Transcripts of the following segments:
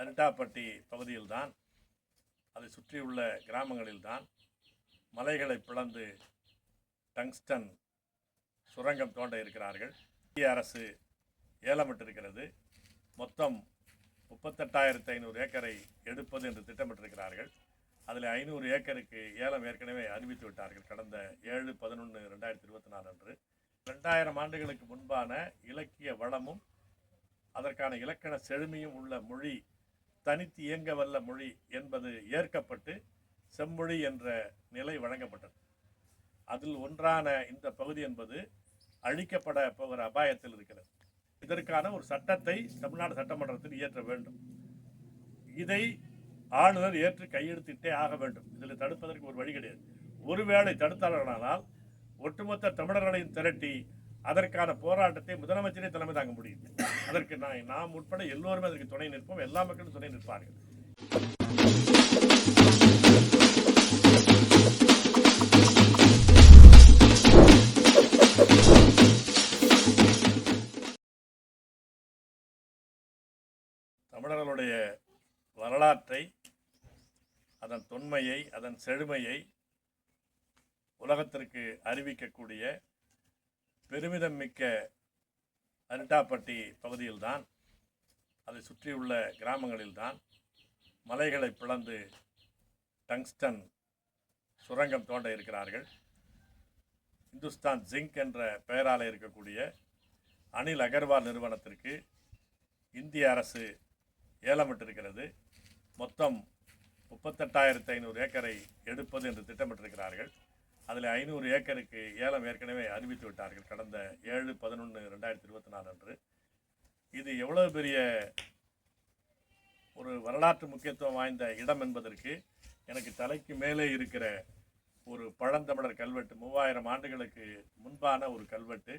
அரிட்டாப்பட்டி பகுதியில்தான் அதை சுற்றியுள்ள கிராமங்களில்தான் மலைகளை பிளந்து டங்ஸ்டன் சுரங்கம் தோண்ட இருக்கிறார்கள். இந்திய அரசு ஏலமிட்டிருக்கிறது. மொத்தம் முப்பத்தெட்டாயிரத்து ஐநூறு ஏக்கரை எடுப்பது என்று திட்டமிட்டிருக்கிறார்கள். அதில் ஐநூறு ஏக்கருக்கு ஏலம் ஏற்கனவே அறிவித்து விட்டார்கள். கடந்த ஏழு பதினொன்று ரெண்டாயிரத்தி இருபத்தி நாலு அன்று. ரெண்டாயிரம் ஆண்டுகளுக்கு முன்பான இலக்கிய வளமும் அதற்கான இலக்கண செழுமையும் உள்ள மொழி தனித்து இயங்க வல்ல மொழி என்பது ஏற்கப்பட்டு செம்மொழி என்ற நிலை வழங்கப்பட்டது. அதில் ஒன்றான இந்த பகுதி என்பது அழிக்கப்பட போகிற அபாயத்தில் இருக்கிறது. இதற்கான ஒரு சட்டத்தை தமிழ்நாடு சட்டமன்றத்தில் இயற்ற வேண்டும். இதை ஆளுநர் ஏற்று கையெழுத்திட்டே ஆக வேண்டும். இதில் தடுப்பதற்கு ஒரு வழி கிடையாது. ஒருவேளை தடுத்தார்களானால் ஒட்டுமொத்த தமிழர்களையும் திரட்டி அதற்கான போராட்டத்தை முதலமைச்சரே தலைமை தாங்க முடியும் அதற்கு நான் நாம் உட்பட எல்லோருமே அதற்கு துணை நிற்போம். எல்லா மக்களும் துணை நிற்பார்கள். தமிழர்களுடைய வரலாற்றை அதன் தொன்மையை அதன் செழுமையை உலகத்திற்கு அறிவிக்கக்கூடிய பெருமிதம் மிக்க அரிட்டாப்பட்டி பகுதியில்தான் அதை சுற்றியுள்ள கிராமங்களில்தான் மலைகளை பிளந்து டங்ஸ்டன் சுரங்கம் தோண்ட இருக்கிறார்கள். இந்துஸ்தான் ஜிங்க் என்ற பெயரால் இருக்கக்கூடிய அனில் அகர்வால் நிறுவனத்திற்கு இந்திய அரசு ஏலமிட்டிருக்கிறது. மொத்தம் முப்பத்தெட்டாயிரத்து ஐநூறு ஏக்கரை எடுப்பது என்று திட்டமிட்டிருக்கிறார்கள். அதில் ஐநூறு ஏக்கருக்கு ஏலம் ஏற்கனவே அறிவித்து விட்டார்கள். கடந்த ஏழு பதினொன்று ரெண்டாயிரத்தி இருபத்தி நாலு அன்று. இது எவ்வளவு பெரிய ஒரு வரலாற்று முக்கியத்துவம் வாய்ந்த இடம் என்பதற்கு எனக்கு தலைக்கு மேலே இருக்கிற ஒரு பழந்தமிழர் கல்வெட்டு மூவாயிரம் ஆண்டுகளுக்கு முன்பான ஒரு கல்வெட்டு.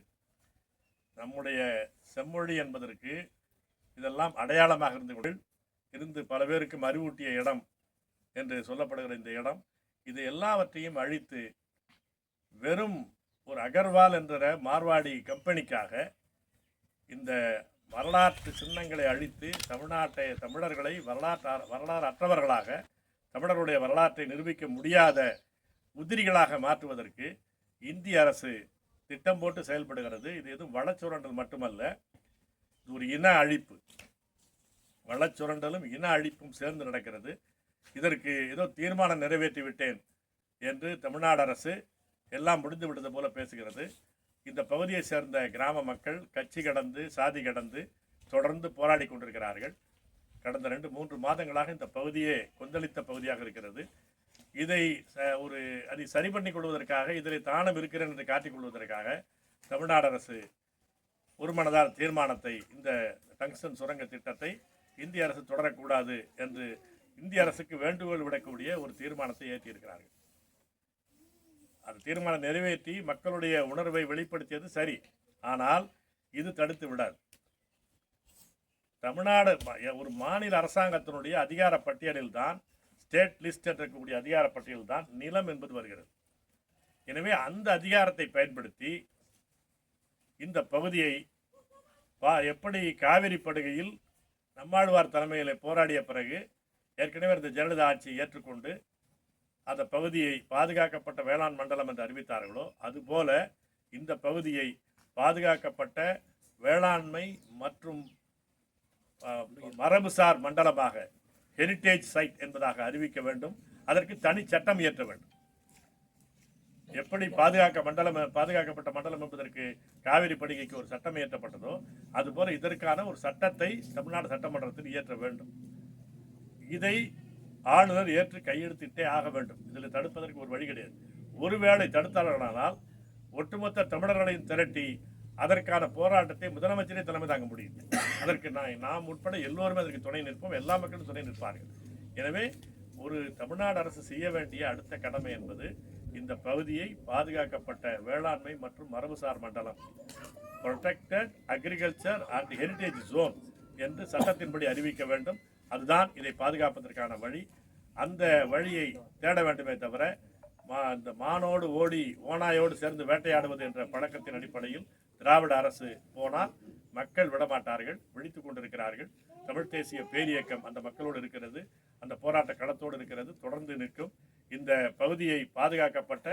நம்முடைய செம்மொழி என்பதற்கு இதெல்லாம் அடையாளமாக இருந்து இருந்து பல பேருக்கும் அறிவூட்டிய இடம் என்று சொல்லப்படுகிற இந்த இடம். இது எல்லாவற்றையும் அழித்து வெறும் ஒரு அகர்வால் என்ற மார்வாடி கம்பெனிக்காக இந்த வரலாற்று சின்னங்களை அழித்து தமிழ்நாட்டை தமிழர்களை வரலாற்று வரலாறு அற்றவர்களாக தமிழருடைய வரலாற்றை நிரூபிக்க முடியாத உதிரிகளாக மாற்றுவதற்கு இந்திய அரசு திட்டம் போட்டு செயல்படுகிறது. இது எதுவும் வளச்சுரண்டல் மட்டுமல்ல இது ஒரு இன அழிப்பு. வளச்சுரண்டலும் இன அழிப்பும் சேர்ந்து நடக்கிறது. இதற்கு ஏதோ தீர்மானம் நிறைவேற்றி விட்டேன் என்று தமிழ்நாடு அரசு எல்லாம் முடிந்து விட்டது போல பேசுகிறது. இந்த பகுதியை சேர்ந்த கிராம மக்கள் கட்சி கடந்து சாதி கடந்து தொடர்ந்து போராடி கொண்டிருக்கிறார்கள். கடந்த ரெண்டு மூன்று மாதங்களாக இந்த பகுதியே கொந்தளித்த பகுதியாக இருக்கிறது. இதை ச- ஒரு அதை சரி பண்ணி கொள்வதற்காக இதில் தானும் இருக்கிறேன் என்று காட்டிக் கொள்வதற்காக தமிழ்நாடு அரசு ஒருமனதால் தீர்மானத்தை இந்த டங்ஸ்டன் சுரங்க திட்டத்தை இந்திய அரசு தொடரக்கூடாது என்று இந்திய அரசுக்கு வேண்டுகோள் விடக்கூடிய ஒரு தீர்மானத்தை ஏற்றியிருக்கிறார்கள். அந்த தீர்மானம் நிறைவேற்றி மக்களுடைய உணர்வை வெளிப்படுத்தியது சரி. ஆனால் இது தடுத்து விடாது. தமிழ்நாடு ஒரு மாநில அரசாங்கத்தினுடைய அதிகார பட்டியலில் தான் ஸ்டேட் லிஸ்ட் என்று இருக்கக்கூடிய அதிகார பட்டியலில் தான் நிலம் என்பது வருகிறது. எனவே அந்த அதிகாரத்தை பயன்படுத்தி இந்த பகுதியை பா எப்படி காவிரி படுகையில் நம்மாழ்வார் தலைமையில் போராடிய பிறகு ஏற்கனவே இந்த ஜெயலலிதா ஆட்சியை ஏற்றுக்கொண்டு அந்த பகுதியை பாதுகாக்கப்பட்ட வேளாண் மண்டலம் என்று அறிவித்தார்களோ அதுபோல இந்த பகுதியை பாதுகாக்கப்பட்ட வேளாண்மை மற்றும் மரபுசார் மண்டலமாக ஹெரிட்டேஜ் சைட் என்பதாக அறிவிக்க வேண்டும். அதற்கு தனி சட்டம் இயற்ற வேண்டும். எப்படி பாதுகாக்க மண்டலம் பாதுகாக்கப்பட்ட மண்டலம் என்பதற்கு காவிரி படுகைக்கு ஒரு சட்டம் இயற்றப்பட்டதோ அதுபோல இதற்கான ஒரு சட்டத்தை தமிழ்நாடு சட்டமன்றத்தில் இயற்ற வேண்டும். இதை ஆளுநர் ஏற்று கையெழுத்திட்டே ஆக வேண்டும். இதில் தடுப்பதற்கு ஒரு வழி கிடையாது. ஒருவேளை தடுத்தார்களானால் ஒட்டுமொத்த தமிழர்களையும் திரட்டி அதற்கான போராட்டத்தை முதலமைச்சரே தலைமை தாங்க முடியும். அதற்கு நான் நாம் உட்பட எல்லோருமே அதற்கு துணை நிற்போம். எல்லா மக்களும் துணை நிற்பார்கள். எனவே ஒரு தமிழ்நாடு அரசு செய்ய வேண்டிய அடுத்த கடமை என்பது இந்த பகுதியை பாதுகாக்கப்பட்ட வேளாண்மை மற்றும் மரபுசார் மண்டலம் protected agriculture and heritage zone என்று சட்டத்தின்படி அறிவிக்க வேண்டும். அதுதான் இதை பாதுகாப்பதற்கான வழி. அந்த வழியை தேட வேண்டுமே தவிர மா இந்த மானோடு ஓடி ஓனாயோடு சேர்ந்து வேட்டையாடுவது என்ற பழக்கத்தின் அடிப்படையில் திராவிட அரசு போனால் மக்கள் விடமாட்டார்கள் விழித்து கொண்டிருக்கிறார்கள். தமிழ் தேசிய பேரியக்கம் அந்த மக்களோடு இருக்கிறது அந்த போராட்ட களத்தோடு இருக்கிறது தொடர்ந்து நிற்கும். இந்த பகுதியை பாதுகாக்கப்பட்ட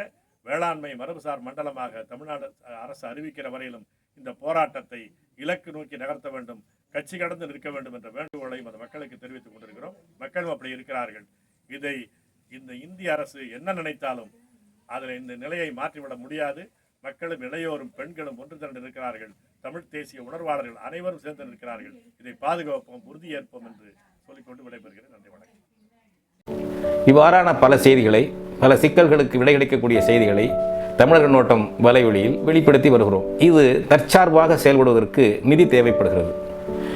வேளாண்மை மரபுசார் மண்டலமாக தமிழ்நாடு அரசு அறிவிக்கிற வரையிலும் இந்த போராட்டத்தை இலக்கு நோக்கி நகர்த்த வேண்டும் கட்சி கடந்து நிற்க வேண்டும் என்ற வேண்டுகோளையும் அந்த மக்களுக்கு தெரிவித்துக் கொண்டிருக்கிறோம். மக்களும் அப்படி இருக்கிறார்கள். இதை இந்த இந்திய அரசு என்ன நினைத்தாலும் அதில் இந்த நிலையை மாற்றிவிட முடியாது. மக்களும் இளையோரும் பெண்களும் ஒன்று திரண்டு இருக்கிறார்கள் தமிழ் தேசிய உணர்வாளர்கள் அனைவரும் சேர்ந்து நிற்கிறார்கள். இதை பாதுகாப்போம் உறுதியேற்போம் என்று சொல்லிக்கொண்டு விடைபெறுகிறேன். நன்றி வணக்கம். இவ்வாறான பல செய்திகளை பல சிக்கல்களுக்கு விடை கிடைக்கக்கூடிய செய்திகளை தமிழக நோட்டம் வலைவழியில் வெளிப்படுத்தி வருகிறோம். இது தற்சார்பாக செயல்படுவதற்கு நிதி தேவைப்படுகிறது.